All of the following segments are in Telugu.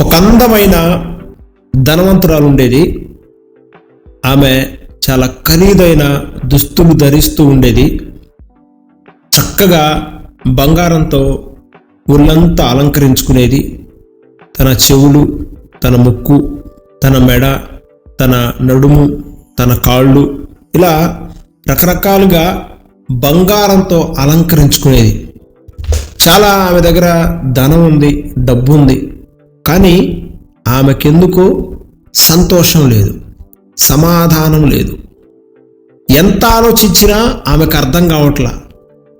ఒక అందమైన ధనవంతురాలు ఉండేది ఆమె చాలా ఖరీదైన దుస్తులు ధరిస్తూ ఉండేది. చక్కగా బంగారంతో ఒళ్ళంతా అలంకరించుకునేది. తన చెవులు తన ముక్కు తన మెడ తన నడుము తన కాళ్ళు ఇలా రకరకాలుగా బంగారంతో అలంకరించుకునేది. చాలా ఆమె దగ్గర ధనం ఉంది డబ్బు ఉంది కానీ ఆమెకెందుకో సంతోషం లేదు సమాధానం లేదు. ఎంత ఆలోచించినా ఆమెకు అర్థం కావట్లా.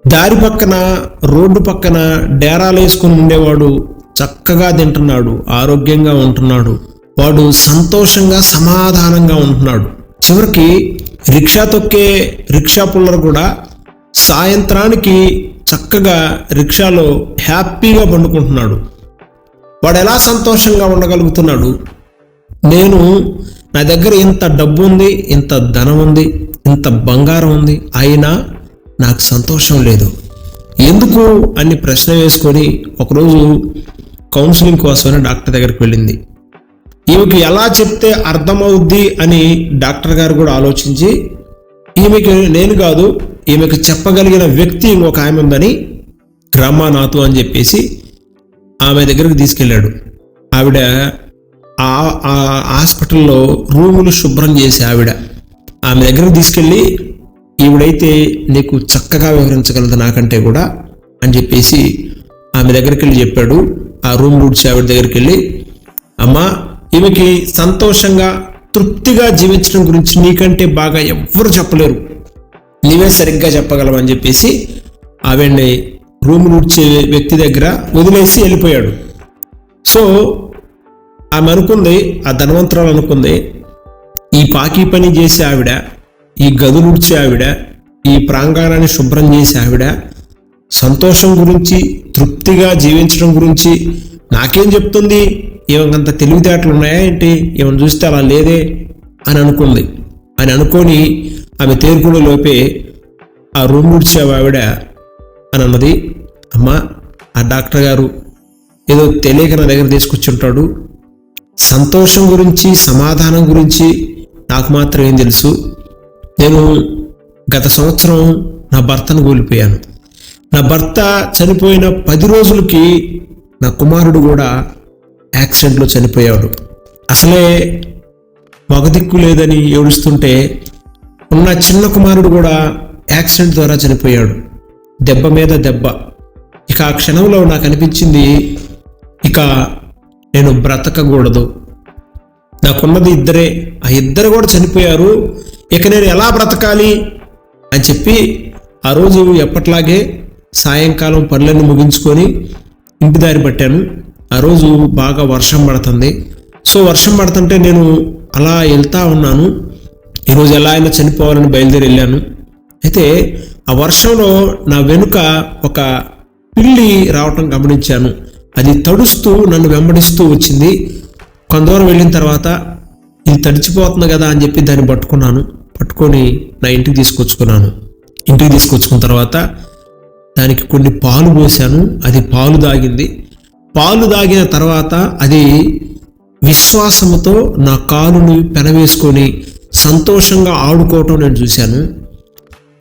దారి పక్కన రోడ్డు పక్కన డేరాలు వేసుకుని ఉండేవాడు చక్కగా తింటున్నాడు ఆరోగ్యంగా ఉంటున్నాడు. వాడు సంతోషంగా సమాధానంగా ఉంటున్నాడు. చివరికి రిక్షా తొక్కే రిక్షా పుల్లరు కూడా సాయంత్రానికి చక్కగా రిక్షాలో హ్యాపీగా పండుకుంటున్నాడు. వాడు ఎలా సంతోషంగా ఉండగలుగుతున్నాడు? నేను నా దగ్గర ఇంత డబ్బు ఉంది ఇంత ధనం ఉంది ఇంత బంగారం ఉంది అయినా నాకు సంతోషం లేదు. ఎందుకు అని ప్రశ్న వేసుకొని ఒకరోజు కౌన్సిలింగ్ కోసమని డాక్టర్ దగ్గరికి వెళ్ళింది. ఈమెకి ఎలా చెప్తే అర్థమవుద్ది అని డాక్టర్ గారు కూడా ఆలోచించి ఈమెకి నేను కాదు ఈమెకు చెప్పగలిగిన వ్యక్తి ఇంకొక ఆమె ఉందని రమానాథు అని చెప్పేసి ఆమె దగ్గరికి తీసుకెళ్ళాడు. ఆవిడ ఆ ఆ హాస్పిటల్లో రూములు శుభ్రం చేసి ఆవిడ. ఆమె దగ్గరకు తీసుకెళ్ళి ఈవిడైతే నీకు చక్కగా వివరించగలదు నాకంటే కూడా అని చెప్పేసి ఆమె దగ్గరికి వెళ్ళి చెప్పాడు. ఆ రూమ్ ఊడ్చి ఆవిడ దగ్గరికి వెళ్ళి అమ్మా ఈమెకి సంతోషంగా తృప్తిగా జీవించడం గురించి నీకంటే బాగా ఎవ్వరు చెప్పలేరు. నీవే సరిగ్గా చెప్పగలవని చెప్పేసి ఆవిడ్ని రూమ్ ఊడ్చే వ్యక్తి దగ్గర వదిలేసి వెళ్ళిపోయాడు. సో ఆమె అనుకుంది ఆ ధనవంతరాలు అనుకుంది ఈ పాకీ పని చేసే ఆవిడ ఈ గదులు ఉడిచే ఆవిడ ఈ ప్రాంగణాన్ని శుభ్రం చేసే ఆవిడ సంతోషం గురించి తృప్తిగా జీవించడం గురించి నాకేం చెప్తుంది? ఏమంత తెలివితేటలు ఉన్నాయా ఏంటి? ఏమని చూస్తే అలా లేదే అని అనుకుంది. అని అనుకొని ఆమె తేరుకునే లోపే ఆ రూమ్ ఉడిచే ఆవిడ అని అన్నది అమ్మా ఆ డాక్టర్ గారు ఏదో తెలియక నా దగ్గర తీసుకొచ్చుంటాడు. సంతోషం గురించి సమాధానం గురించి నాకు మాత్రం ఏం తెలుసు. నేను గత సంవత్సరం నా భర్తను కోల్పోయాను. నా భర్త చనిపోయిన పది రోజులకి నా కుమారుడు కూడా యాక్సిడెంట్లో చనిపోయాడు. అసలే మగదిక్కు లేదని ఏడుస్తుంటే ఉన్న చిన్న కుమారుడు కూడా యాక్సిడెంట్ ద్వారా చనిపోయాడు. దెబ్బ మీద దెబ్బ. ఇక ఆ క్షణంలో నాకు అనిపించింది ఇక నేను బ్రతకకూడదు. నాకున్నది ఇద్దరే ఆ ఇద్దరు కూడా చనిపోయారు. ఇక నేను ఎలా బ్రతకాలి అని చెప్పి ఆ రోజు ఎప్పట్లాగే సాయంకాలం పనులన్నీ ముగించుకొని ఇంటి దారి పట్టాను. ఆ రోజు బాగా వర్షం పడుతుంది. సో వర్షం పడుతుంటే నేను అలా వెళ్తా ఉన్నాను. ఈరోజు ఎలా అయినా చనిపోవాలని బయలుదేరి వెళ్ళాను. అయితే ఆ వర్షంలో నా వెనుక ఒక పిల్లి రావటం గమనించాను. అది తడుస్తూ నన్ను వెంబడిస్తూ వచ్చింది. కొంత దూరం వెళ్ళిన తర్వాత ఇది తడిచిపోతుంది కదా అని చెప్పి దాన్ని పట్టుకున్నాను. పట్టుకొని నా ఇంటికి తీసుకొచ్చుకున్నాను. ఇంటికి తీసుకొచ్చుకున్న తర్వాత దానికి కొన్ని పాలు పోసాను. అది పాలు దాగింది. పాలు దాగిన తర్వాత అది విశ్వాసముతో నా కాలుని పెనవేసుకొని సంతోషంగా ఆడుకోవటం నేను చూశాను.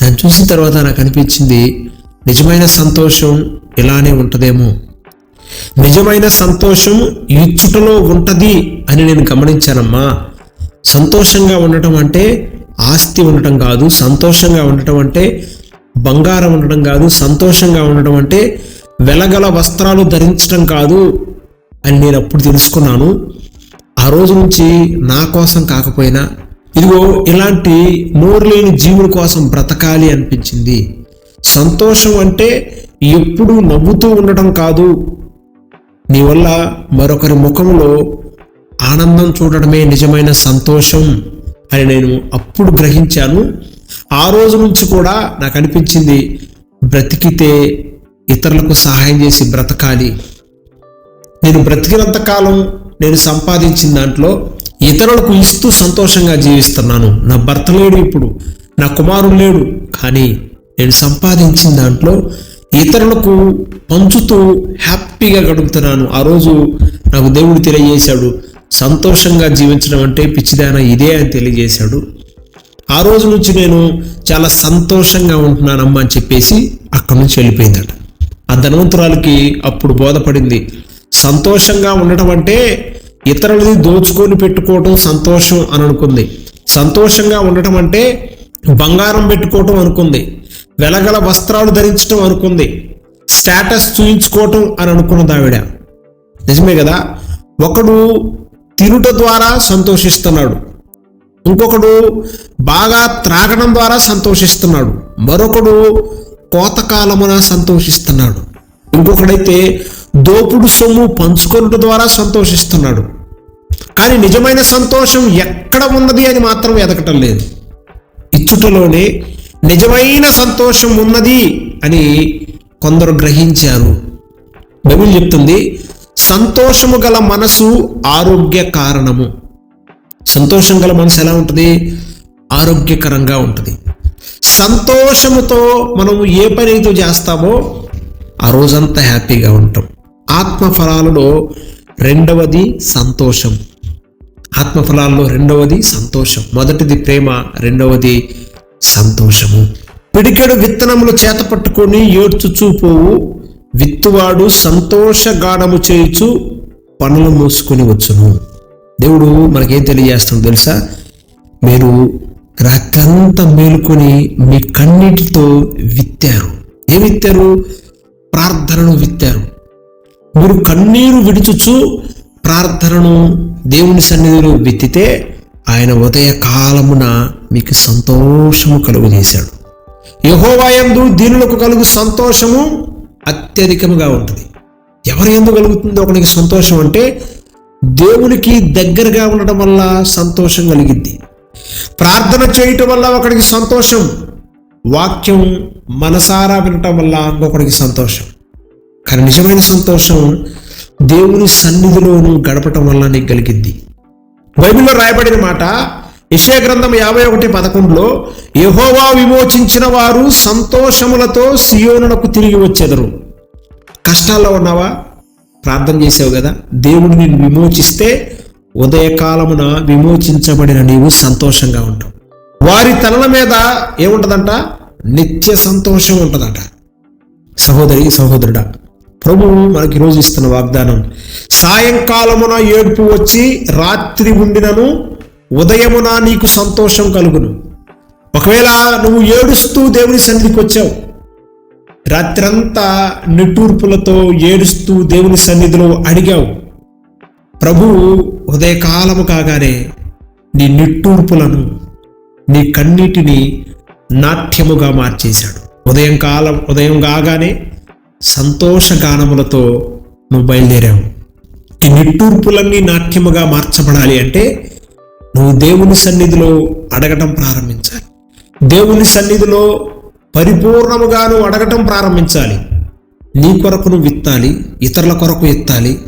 దాన్ని చూసిన తర్వాత నాకు అనిపించింది నిజమైన సంతోషం ఇలానే ఉంటుందేమో. నిజమైన సంతోషం ఇచ్చుటలో ఉంటుంది అని నేను గమనించానమ్మా. సంతోషంగా ఉండటం అంటే ఆస్తి ఉండటం కాదు సంతోషంగా ఉండటం అంటే బంగారం ఉండటం కాదు సంతోషంగా ఉండటం అంటే వెలగల వస్త్రాలు ధరించడం కాదు అని నేను అప్పుడు తెలుసుకున్నాను. ఆ రోజు నుంచి నా కోసం కాకపోయినా ఇదిగో ఇలాంటి నోరు లేని జీవుల కోసం బ్రతకాలి అనిపించింది. సంతోషం అంటే ఎప్పుడూ నవ్వుతూ ఉండటం కాదు. నీ వల్ల మరొకరి ముఖంలో ఆనందం చూడడమే నిజమైన సంతోషం అని నేను అప్పుడు గ్రహించాను. ఆ రోజు నుంచి కూడా నాకు అనిపించింది బ్రతికితే ఇతరులకు సహాయం చేసి బ్రతకాలి. నేను బ్రతికినంత కాలం నేను సంపాదించిన దాంట్లో ఇతరులకు ఇస్తూ సంతోషంగా జీవిస్తున్నాను. నా భర్త లేడు ఇప్పుడు నా కుమారుడు లేడు కానీ నేను సంపాదించిన దాంట్లో ఇతరులకు పంచుతూ హ్యాపీగా గడుపుతున్నాను. ఆ రోజు నాకు దేవుడు తెలియజేశాడు సంతోషంగా జీవించడం అంటే పిచ్చిదాన ఇదే అని తెలియజేశాడు. ఆ రోజు నుంచి నేను చాలా సంతోషంగా ఉంటున్నానమ్మా అని చెప్పేసి అక్కడి నుంచి వెళ్ళిపోయిందట. ఆ ధనవంతురాలకి అప్పుడు బోధపడింది సంతోషంగా ఉండటం అంటే ఇతరులది దోచుకొని పెట్టుకోవటం సంతోషం అని అనుకుంది. సంతోషంగా ఉండటం అంటే బంగారం పెట్టుకోవటం అనుకుంది. వెలగల వస్త్రాలు ధరించటం అనుకుంది. స్టేటస్ చూయించుకోవటం అని అనుకున్నది ఆవిడ. నిజమే కదా? ఒకడు తినుట ద్వారా సంతోషిస్తున్నాడు. ఇంకొకడు బాగా త్రాగడం ద్వారా సంతోషిస్తున్నాడు. మరొకడు కోతకాలమున సంతోషిస్తున్నాడు. ఇంకొకడైతే దోపుడు సొమ్ము పంచుకొనుట ద్వారా సంతోషిస్తున్నాడు. కానీ నిజమైన సంతోషం ఎక్కడ ఉన్నది అని మాత్రం ఎదగటం లేదు. ఇచ్చుటలోనే నిజమైన సంతోషం ఉన్నది అని కొందరు గ్రహించారు. బైబిల్ చెప్తుంది సంతోషము గల మనసు ఆరోగ్య కారణము. సంతోషం గల మనసు ఎలా ఉంటుంది? ఆరోగ్యకరంగా ఉంటుంది. సంతోషముతో మనం ఏ పని అయితే చేస్తామో ఆ రోజంతా హ్యాపీగా ఉంటాం. ఆత్మ ఫలాలలో రెండవది సంతోషం. ఆత్మఫలాల్లో రెండవది సంతోషం. మొదటిది ప్రేమ రెండవది సంతోషము. పిడికెడు విత్తనములు చేత పట్టుకొని ఏడ్చుచూ విత్తువాడు సంతోషగానము చేయుచు పనులు మూసుకొని వచ్చును. దేవుడు మనకేం తెలియజేస్తాడు తెలుసా? మీరు రాత్రంతా మేలుకొని మీ కన్నీటితో విత్తారు. ఏం విత్తారు? ప్రార్థనను విత్తారు. మీరు కన్నీరు విడుచుచు ప్రార్థనను దేవుని సన్నిధిలో విత్తితే ఆయన ఉదయ కాలమున మీకు సంతోషము కలుగునేశాడు యహోవాయందు దీనులకు కలుగు సంతోషము అత్యధికముగా ఉంటుంది. ఎవరు ఎందు కలుగుతుంది ఒకరికి సంతోషం అంటే దేవునికి దగ్గరగా ఉండటం వల్ల సంతోషం కలిగిద్ది. ప్రార్థన చేయటం వల్ల ఒకడికి సంతోషం వాక్యం మనసారా వినటం వల్ల ఇంకొకడికి సంతోషం. కానీ నిజమైన సంతోషం దేవుని సన్నిధిలోను గడపటం వల్ల నీకు కలిగిద్ది. బైబిల్లో రాయబడిన మాట యెషయా గ్రంథం యాభై ఒకటి పదకొండులో యహోవా విమోచించిన వారు సంతోషములతో సియోనునకు తిరిగి వచ్చేదరు. కష్టాల్లో ఉన్నావా? ప్రార్థన చేసావు కదా? దేవుడు నిన్ను విమోచిస్తే ఉదయకాలమున విమోచించబడిన నీవు సంతోషంగా ఉంటావు వారి తలల మీద ఏముంటదంట? నిత్య సంతోషం ఉంటుందంట. సహోదరి సహోదరుడా ప్రభువు మనకి రోజు ఇస్తున్న వాగ్దానం సాయంకాలమున ఏడుపు వచ్చి రాత్రి ఉండినను ఉదయమున నీకు సంతోషం కలుగును. ఒకవేళ నువ్వు ఏడుస్తూ దేవుని సన్నిధికి వచ్చావు రాత్రంతా నిట్టూర్పులతో ఏడుస్తూ దేవుని సన్నిధిలో అడిగావు ప్రభువు ఉదయకాలము కాగానే నీ నిట్టూర్పులను నీ కన్నీటిని నాట్యముగా మార్చేశాడు. ఉదయం కాలం ఉదయం కాగానే సంతోషగానములతో నువ్వు బయలుదేరావు. ఈ నిట్టూర్పులన్నీ నాట్యముగా మార్చబడాలి అంటే నువ్వు దేవుని సన్నిధిలో అడగటం ప్రారంభించాలి. దేవుని సన్నిధిలో పరిపూర్ణముగా నువ్వు అడగటం ప్రారంభించాలి. నీ కొరకు నువ్వు విత్తాలి ఇతరుల కొరకు ఎత్తాలి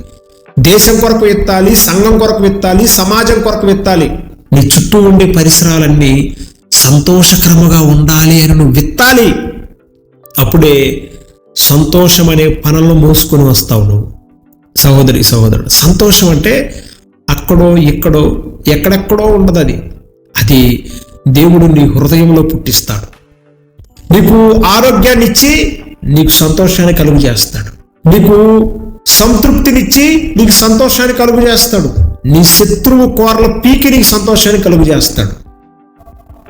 దేశం కొరకు ఎత్తాలి సంఘం కొరకు విత్తాలి సమాజం కొరకు విత్తాలి నీ చుట్టూ ఉండే పరిసరాలన్నీ సంతోషకరముగా ఉండాలి అని నువ్వు విత్తాలి అప్పుడే సంతోషం అనే పనులను మోసుకొని వస్తావు నువ్వు. సహోదరి సహోదరుడు సంతోషం అంటే అక్కడో ఇక్కడో ఎక్కడెక్కడో ఉండదు అది అది దేవుడు నీ హృదయంలో పుట్టిస్తాడు. నీకు ఆరోగ్యాన్ని ఇచ్చి నీకు సంతోషాన్ని కలుగు చేస్తాడు. నీకు సంతృప్తినిచ్చి నీకు సంతోషాన్ని కలుగు చేస్తాడు. నీ శత్రువు కోరల పీకి నీకు సంతోషాన్ని కలుగు చేస్తాడు.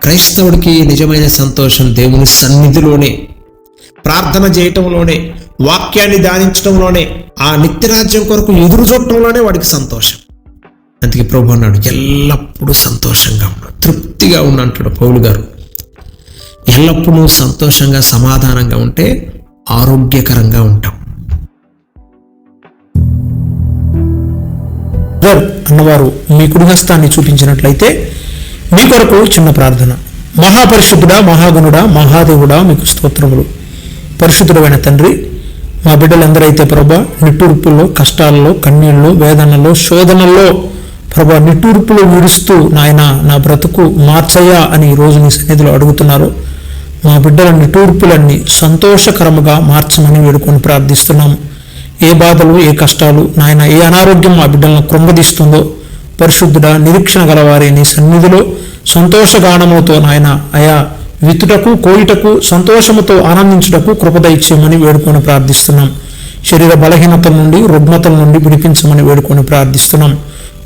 క్రైస్తవుడికి నిజమైన సంతోషం దేవుని సన్నిధిలోనే ప్రార్థన చేయటంలోనే వాక్యాన్ని ధ్యానించడంలోనే ఆ నిత్యరాజ్యం కొరకు ఎదురు చూడటంలోనే వాడికి సంతోషం. అందుకే ప్రభు అన్నాడు ఎల్లప్పుడూ సంతోషంగా ఉన్నాడు తృప్తిగా ఉన్నా అంటాడు పౌలు గారు. ఎల్లప్పుడూ సంతోషంగా సమాధానంగా ఉంటే ఆరోగ్యకరంగా ఉంటాం. అన్నవారు మీ కుడిహస్తాన్ని చూపించినట్లయితే మీ కొరకు చిన్న ప్రార్థన. మహాపరిశుద్ధుడా మహాగుణుడా మహాదేవుడా మీకు స్తోత్రములు. పరిశుద్ధుడమైన తండ్రి మా బిడ్డలందరైతే ప్రభా నిట్టూర్పుల్లో కష్టాల్లో కన్నీళ్ళు వేదనలో శోధనల్లో ప్రభా నిట్టూర్పులు విడుస్తూ నాయన నా బ్రతుకు మార్చయ్యా అని ఈరోజు నీ సన్నిధిలో అడుగుతున్నారు. మా బిడ్డల నిట్టూర్పులన్నీ సంతోషకరముగా మార్చమని వేడుకొని ప్రార్థిస్తున్నాం. ఏ బాధలు ఏ కష్టాలు నాయన ఏ అనారోగ్యం మా బిడ్డలను కృంగదీస్తుందో పరిశుద్ధుడ నిరీక్షణ గలవారి నీ సన్నిధిలో సంతోషగానముతో నాయన అయా విత్తుటకు కోయుటకు సంతోషముతో ఆనందించుటకు కృపద ఇచ్చేయమని వేడుకొని ప్రార్థిస్తున్నాం. శరీర బలహీనతల నుండి రుగ్మతల నుండి విడిపించమని వేడుకొని ప్రార్థిస్తున్నాం.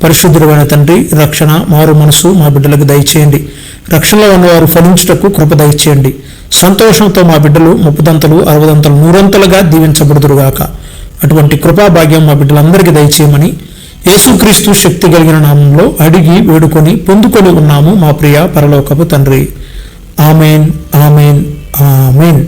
పరిశుద్ధుడైన తండ్రి రక్షణ మారు మనసు మా బిడ్డలకు దయచేయండి. రక్షణలో ఉన్నవారు ఫలించుటకు కృప దయచేయండి. సంతోషంతో మా బిడ్డలు ముప్పుదంతలు అరవదంతలు నూరంతలుగా దీవించబడుదురుగాక అటువంటి కృపా భాగ్యం మా బిడ్డలందరికీ దయచేయమని యేసుక్రీస్తు శక్తి కలిగిన నామంలో అడిగి వేడుకొని పొందుకొని ఉన్నాము మా ప్రియ పరలోకపు తండ్రి. Amen amen amen.